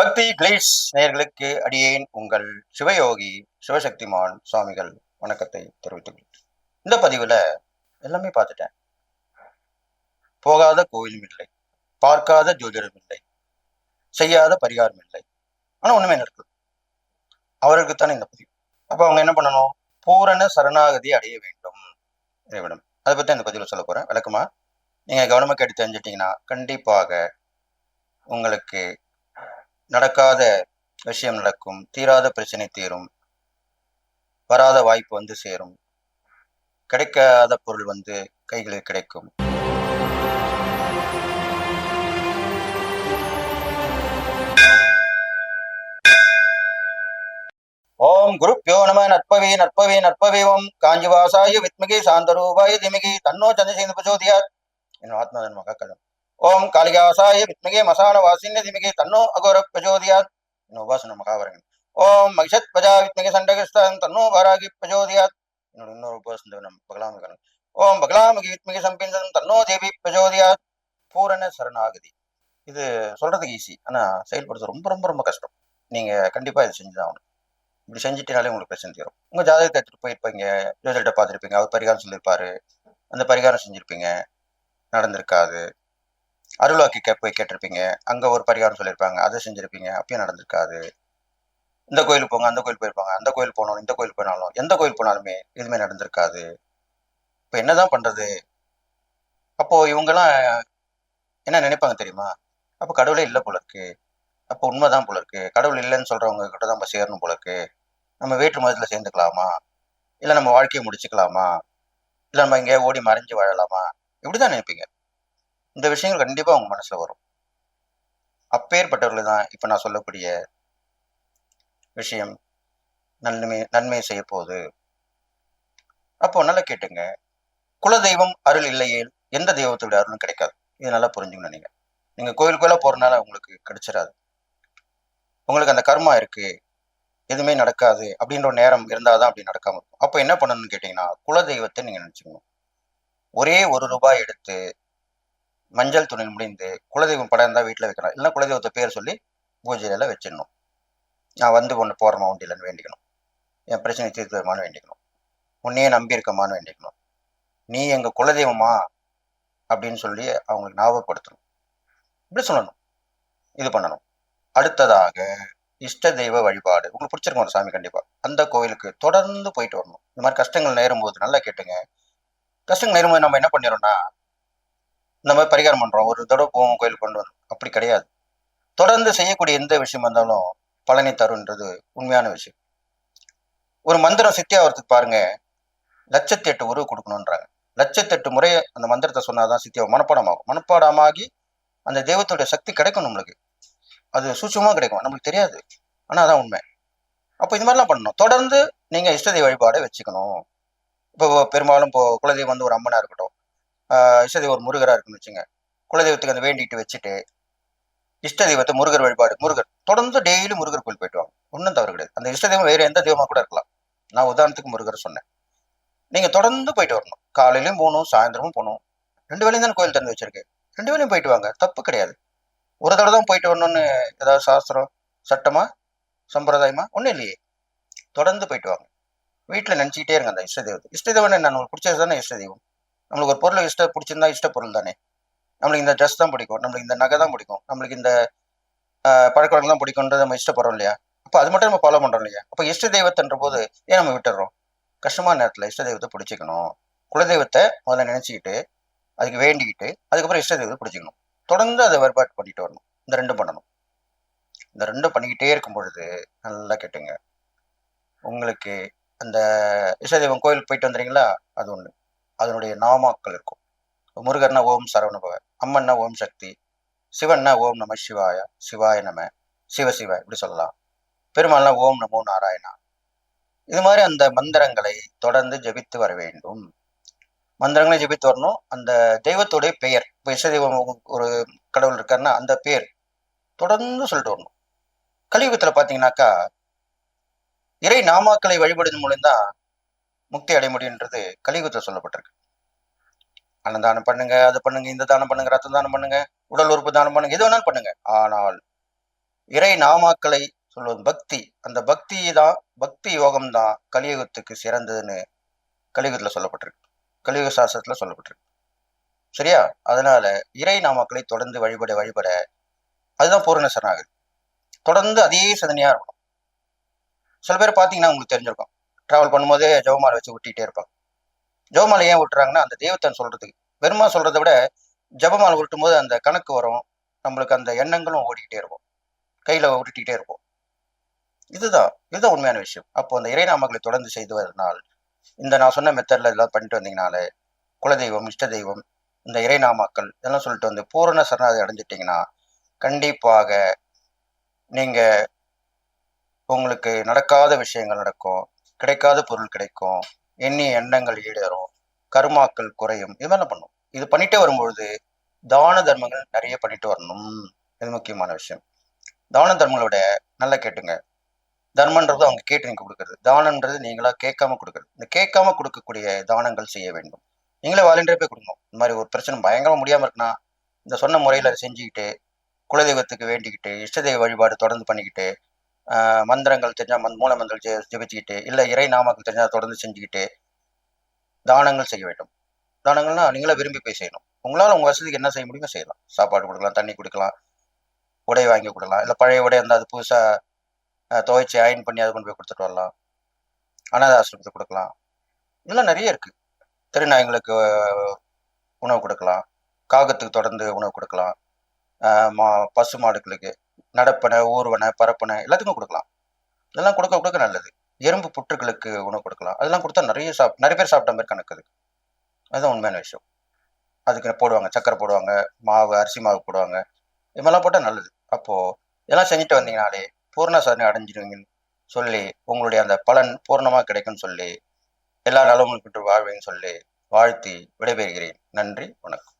பக்தி கிளீஸ் நேர்களுக்கு அடியேன் உங்கள் சிவயோகி சிவசக்திமான் சுவாமிகள் வணக்கத்தை தெரிவித்துக் இந்த பதிவுல எல்லாமே பார்த்துட்டேன். போகாத கோயிலும் இல்லை பார்க்காத ஜோதிடம் இல்லை செய்யாத பரிகாரம் இல்லை. ஆனா ஒண்ணுமே நடக்குது அவர்களுக்கு தானே இந்த பதிவு. அப்ப அவங்க என்ன பண்ணணும்? பூரண சரணாகதி அடைய வேண்டும் இறைவிடம் அதை பத்தி இந்த பதிவில் சொல்ல போறேன். விளக்கமா? நீங்க கவனமாக கேட்டு தெரிஞ்சிட்டீங்கன்னா கண்டிப்பாக உங்களுக்கு நடக்காத விஷயம் நடக்கும். தீராத பிரச்சனை தீரும். வராத வாய்ப்பு வந்து சேரும். கிடைக்காத பொருள் வந்து கைகளில் கிடைக்கும். ஓம் குருப்பியோ நம நற்பவே நற்பவே நற்பவே. ஓம் காஞ்சிவாசாய வித்மிகி சாந்தரூபாய திமிகி. தன்னோ சந்திரசேந்து பிரச்சோதியார் என் ஆத்மதன் மகக்கலம் ஓம் காளிகாசாய வித்மகே மசான வாசின்ய திமிகே தன்னோ அகோர பிரஜோதியாத் இன்னும் உபாசன மகாவரங்கள். ஓம் மகிஷத் பஜா வித்மகே சண்டகஸ்தான் தன்னோ வாராகி பிரஜோதியாத் என்னோட இன்னொரு உபாசன நம்ம பகலாமிகன் ஓம் பகலாமகி வித்மகே சம்பிந்தன் தன்னோ தேவி பிரஜோதியாத் பூரண சரணாகதி. இது சொல்றதுக்கு ஈஸி ஆனா செயல்படுறது ரொம்ப ரொம்ப ரொம்ப கஷ்டம். நீங்க கண்டிப்பா இதை செஞ்சுதான் ஆகணும். இப்படி செஞ்சிட்டனாலே உங்களுக்கு பிரச்சனை தீரும். உங்க ஜாதகத்தை எடுத்துட்டு போயிருப்பீங்க ஜோதிடத்தை பார்த்துருப்பீங்க அவர் பரிகாரம் சொல்லியிருப்பாரு அந்த பரிகாரம் செஞ்சிருப்பீங்க நடந்திருக்காது. அருள்வாக்கி கே போய் கேட்டிருப்பீங்க. அங்கே ஒரு பரிகாரம் சொல்லியிருப்பாங்க. அதை செஞ்சுருப்பீங்க. அப்பயும் நடந்திருக்காது. இந்த கோயில் போங்க அந்த கோயில் போயிருப்பாங்க. அந்த கோயில் போனாலும் இந்த கோயில் போனாலும் எந்த கோயில் போனாலுமே எதுவுமே நடந்திருக்காது. இப்போ என்னதான் பண்றது? அப்போ இவங்கெல்லாம் என்ன நினைப்பாங்க தெரியுமா? அப்போ கடவுளே இல்லை போல இருக்கு. அப்போ உண்மைதான் போல இருக்கு. கடவுள் இல்லைன்னு சொல்றவங்க கிட்ட தான் நம்ம சேரணும் போல இருக்கு. நம்ம வேற்று மதத்தில் சேர்ந்துக்கலாமா? இல்லை நம்ம வாழ்க்கையை முடிச்சுக்கலாமா? இல்லை நம்ம எங்கேயா ஓடி மறைஞ்சு வாழலாமா? இப்படிதான் நினைப்பீங்க. இந்த விஷயங்கள் கண்டிப்பா உங்க மனசில் வரும். அப்பேற்பட்டவர்கள் தான் இப்ப நான் சொல்லக்கூடிய விஷயம் நன்மை நன்மை செய்ய போகுது. அப்போ நல்லா கேட்டுங்க. குலதெய்வம் அருள் இல்லையே எந்த தெய்வத்தோட அருளும் கிடைக்காது. இது நல்லா புரிஞ்சுக்கணும் நீங்க. நீங்க கோயிலுக்குள்ள போறதுனால உங்களுக்கு கிடைச்சிடாது உங்களுக்கு அந்த கர்மா இருக்கு எதுவுமே நடக்காது அப்படின்ற ஒரு நேரம் இருந்தாதான் அப்படி நடக்காம இருக்கும். அப்போ என்ன பண்ணணும்னு கேட்டீங்கன்னா குலதெய்வத்தை நீங்க நினச்சிக்கணும். ஒரே ஒரு ரூபாய் எடுத்து மஞ்சள் துணியில் முடிந்து குலதெய்வம் படம் இருந்தால் வீட்டில் வைக்கலாம் இல்லைன்னா குலதெய்வத்தை பேர் சொல்லி பூஜையில வச்சிடணும். நான் வந்து ஒன்று போகிறமா உண்டிலன்னு வேண்டிக்கணும். என் பிரச்சனை தீர்க்குமான்னு வேண்டிக்கணும். உன்னையே நம்பி வேண்டிக்கணும். நீ எங்கள் குலதெய்வமா அப்படின்னு சொல்லி அவங்களுக்கு ஞாபகப்படுத்தணும். இப்படி சொல்லணும். இது பண்ணணும். அடுத்ததாக இஷ்ட தெய்வ வழிபாடு. உங்களுக்கு பிடிச்சிருக்கும் ஒரு சாமி கண்டிப்பாக அந்த கோயிலுக்கு தொடர்ந்து போயிட்டு வரணும். இந்த மாதிரி கஷ்டங்கள் நேரும் போது நல்லா கேட்டுங்க. கஷ்டங்கள் நேரும் போது நம்ம என்ன பண்ணிடுறோம்னா இந்த மாதிரி பரிகாரம் பண்றோம். ஒரு தடவை போவோம் கோயிலுக்கு கொண்டு வரும் அப்படி கிடையாது. தொடர்ந்து செய்யக்கூடிய எந்த விஷயம் வந்தாலும் பலனை தருன்றது உண்மையான விஷயம். ஒரு மந்திரம் சித்தி ஆகிறதுக்கு பாருங்க. லட்சத்தி எட்டு உருவு கொடுக்கணுன்றாங்க லட்சத்தெட்டு முறை அந்த மந்திரத்தை சொன்னாதான் சித்தியாகும் மனப்பாடமாகும். மனப்பாடமாகி அந்த தெய்வத்தோட சக்தி கிடைக்கும் நம்மளுக்கு. அது சூட்சமாக கிடைக்கும். நம்மளுக்கு தெரியாது. ஆனால் அதான் உண்மை. அப்போ இது மாதிரிலாம் பண்ணணும். தொடர்ந்து நீங்கள் இஷ்டதெய்வ வழிபாடை வச்சுக்கணும். இப்போ பெரும்பாலும் இப்போ குலதெய்வம் வந்து ஒரு அம்மனா இருக்கட்டும். இஷ்டதெய்வம் ஒரு முருகராக இருக்குன்னு வச்சுங்க. குலதெய்வத்துக்கு அந்த வேண்டிட்டு வச்சுட்டு இஷ்ட தெய்வத்தை முருகர் வழிபாடு முருகர் தொடர்ந்து டெய்லி முருகர் கோயில் போயிட்டு வாங்க. ஒன்றும் தவறு கிடையாது. அந்த இஷ்ட தெய்வம் எந்த தெய்வமாக கூட இருக்கலாம். நான் உதாரணத்துக்கு முருகர் சொன்னேன். நீங்கள் தொடர்ந்து போயிட்டு வரணும். காலையிலையும் போகணும் சாயந்தரமும் போகணும். ரெண்டு வேலையும் தான் கோயில் திறந்து வச்சிருக்கு. ரெண்டு வேலையும் போயிட்டு வாங்க. தப்பு கிடையாது. ஒரு தடவை தான் போயிட்டு வரணும்னு ஏதாவது சாஸ்திரம் சட்டமா சம்பிரதாயமா? ஒன்றும் இல்லையே. தொடர்ந்து போயிட்டு வாங்க. வீட்டில் நினச்சிக்கிட்டே இருங்க அந்த இஷ்ட தெய்வத்தை இஷ்ட தெய்வம் என்ன? உங்களுக்கு பிடிச்சது தானே இஷ்ட தெய்வம் நம்மளுக்கு ஒரு பொருளை இஷ்ட பிடிச்சிருந்தா இஷ்ட பொருள் தானே. நம்மளுக்கு இந்த ட்ரெஸ் தான் பிடிக்கும் நம்மளுக்கு இந்த நகை தான் பிடிக்கும் நம்மளுக்கு இந்த பழக்கவழக்கம் தான் பிடிக்கும்ன்றது நம்ம இஷ்டப்படுறோம் இல்லையா? அப்போ அது மட்டும் நம்ம ஃபாலோ பண்ணுறோம் இல்லையா? அப்போ இஷ்ட தெய்வத்தன்ற போது ஏன் நம்ம விட்டுடுறோம் கஷ்டமான நேரத்தில் இஷ்ட தெய்வத்தை பிடிச்சிக்கணும். குலதெய்வத்தை முதல்ல நினச்சிக்கிட்டு அதுக்கு வேண்டிக்கிட்டு அதுக்கப்புறம் இஷ்ட தெய்வத்தை பிடிச்சிக்கணும். தொடர்ந்து அதை வேறுபாடு பண்ணிட்டு வரணும். இந்த ரெண்டும் பண்ணணும். இந்த ரெண்டும் பண்ணிக்கிட்டே இருக்கும் பொழுது நல்லா கேட்டுங்க. உங்களுக்கு அந்த இஷ்ட தெய்வம் கோயிலுக்கு போயிட்டு வந்துறீங்களா அது ஒன்று அதனுடைய நாமாக்கள் இருக்கும். முருகர்னா ஓம் சரவணபவ அம்மன்னா ஓம் சக்தி சிவன்னா ஓம் நம சிவாய சிவாய நம சிவ சிவ இப்படி சொல்லலாம். பெருமாள்னா ஓம் நமோ நாராயணா. இது மாதிரி அந்த மந்திரங்களை தொடர்ந்து ஜபித்து வர வேண்டும். மந்திரங்களை ஜபித்து வரணும். அந்த தெய்வத்துடைய பெயர் இப்போ இஷ்ட ஒரு கடவுள் இருக்காருன்னா அந்த பேர் தொடர்ந்து சொல்லிட்டு வரணும். கலியுகத்தில் பார்த்தீங்கன்னாக்கா இறை நாமாக்களை வழிபடுவதன் மூலம்தான் முக்தி அடைய முடியுன்றது கலியுகத்தில் சொல்லப்பட்டிருக்கு. அன்னதானம் பண்ணுங்க அது பண்ணுங்க இந்த தானம் பண்ணுங்க ரத்த தானம் பண்ணுங்க உடல் உறுப்பு தானம் பண்ணுங்க எது வேணாலும் பண்ணுங்க. ஆனால் இறை நாமாக்களை சொல்வது பக்தி. அந்த பக்தி தான் பக்தி யோகம் தான் கலியுகத்துக்கு சிறந்ததுன்னு கலியுகத்தில் சொல்லப்பட்டிருக்கு. கலியுக சாஸ்திரத்தில் சொல்லப்பட்டிருக்கு. சரியா? அதனால இறை நாமாக்களை தொடர்ந்து வழிபட வழிபட அதுதான் பூரண சரணாகுது. தொடர்ந்து அதே சிந்தனையா இருக்கணும். சில பேர் பார்த்தீங்கன்னா உங்களுக்கு தெரிஞ்சிருக்கும். ட்ராவல் பண்ணும்போதே ஜவுமாலை வச்சு விட்டிகிட்டே இருப்பாங்க ஜவுமாலை ஏன் விட்டுறாங்கன்னா அந்த தெய்வத்தன் சொல்றதுக்கு. வெறுமா சொல்றதை விட ஜெபமாலை உருட்டும் போது அந்த கணக்கு வரும். நம்மளுக்கு அந்த எண்ணங்களும் ஓடிக்கிட்டே இருக்கும். கையில உருட்டிக்கிட்டே இருக்கும். இதுதான் இதுதான் உண்மையான விஷயம். அப்போ அந்த இறைநாமங்களை தொடர்ந்து செய்து வரனால் இந்த நான் சொன்ன மெத்தட்ல இதெல்லாம் பண்ணிட்டு வந்தீங்கனாலே குலதெய்வம் இஷ்ட தெய்வம் இந்த இறைநாமாக்கள் இதெல்லாம் சொல்லிட்டு வந்து பூரண சரணாதி அடைஞ்சிட்டிங்கன்னா கண்டிப்பாக நீங்க உங்களுக்கு நடக்காத விஷயங்கள் நடக்கும். கிடைக்காத பொருள் கிடைக்கும் எண்ணிய எண்ணங்கள் ஈடேறும் கருமாக்கள் குறையும் இது மாதிரி பண்ணும். இது பண்ணிட்டே வரும்பொழுது தான தர்மங்கள் நிறைய பண்ணிட்டு வரணும். இது முக்கியமான விஷயம். தான தர்மங்களோட நல்லா கேட்டுங்க. தர்மன்றது அவங்க கேட்டு நீங்க கொடுக்கறது. தானன்றது நீங்களா கேட்காம கொடுக்கறது. இந்த கேட்காம கொடுக்கக்கூடிய தானங்கள் செய்ய வேண்டும். நீங்களே வாலண்டியர் போய் கொடுங்க. இந்த மாதிரி ஒரு பிரச்சனை பயங்கரம் முடியாம இருக்குன்னா இந்த சொன்ன முறையில அதை செஞ்சுக்கிட்டு குலதெய்வத்துக்கு வேண்டிக்கிட்டு இஷ்ட தெய்வ வழிபாடு தொடர்ந்து பண்ணிக்கிட்டு மந்திரங்கள் தெரிஞ்சால் மந் மூல மந்திரம் ஜெபிச்சுக்கிட்டு இல்லை இறை நாமங்கள் தெரிஞ்சால் தொடர்ந்து செஞ்சுக்கிட்டு தானங்கள் செய்ய வேண்டும். தானங்கள்னா நீங்களே விரும்பி போய் செய்யணும். உங்களால் உங்கள் வசதிக்கு என்ன செய்ய முடியுமோ செய்யலாம். சாப்பாடு கொடுக்கலாம் தண்ணி கொடுக்கலாம் உடை வாங்கி கொடுக்கலாம் இல்லை பழைய உடை இருந்தால் அது புதுசாக துவைச்சி அயன் பண்ணி அதை கொண்டு போய் கொடுத்துட்டு வரலாம். அனாத ஆசிரமத்துக்கு கொடுக்கலாம். இதெல்லாம் நிறைய இருக்குது திருநாயங்களுக்கு உணவு கொடுக்கலாம். காகத்துக்கு தொடர்ந்து உணவு கொடுக்கலாம். மா பசு மாடுகளுக்கு நடப்பனை ஊர்வனை பரப்பனை எல்லாத்துக்கும் கொடுக்கலாம். இதெல்லாம் கொடுக்க கொடுக்க நல்லது. எறும்பு புற்றுகளுக்கு உணவு கொடுக்கலாம். அதெல்லாம் கொடுத்தா நிறைய சாப் நிறைய பேர் சாப்பிட்ட மாதிரி கணக்குது அதுதான் உண்மையான விஷயம். அதுக்கு போடுவாங்க? சக்கரை போடுவாங்க மாவு அரிசி மாவு போடுவாங்க. இது மாதிரிலாம் போட்டால் நல்லது. அப்போது இதெல்லாம் செஞ்சுட்டு வந்தீங்கனாலே பூர்ண சாதனை அடைஞ்சிருவீங்கன்னு சொல்லி உங்களுடைய அந்த பலன் பூர்ணமாக கிடைக்கும்னு சொல்லி எல்லா நலமும் பெற்று வாழ்வேன்னு சொல்லி வாழ்த்தி விடைபெறுகிறேன். நன்றி வணக்கம்.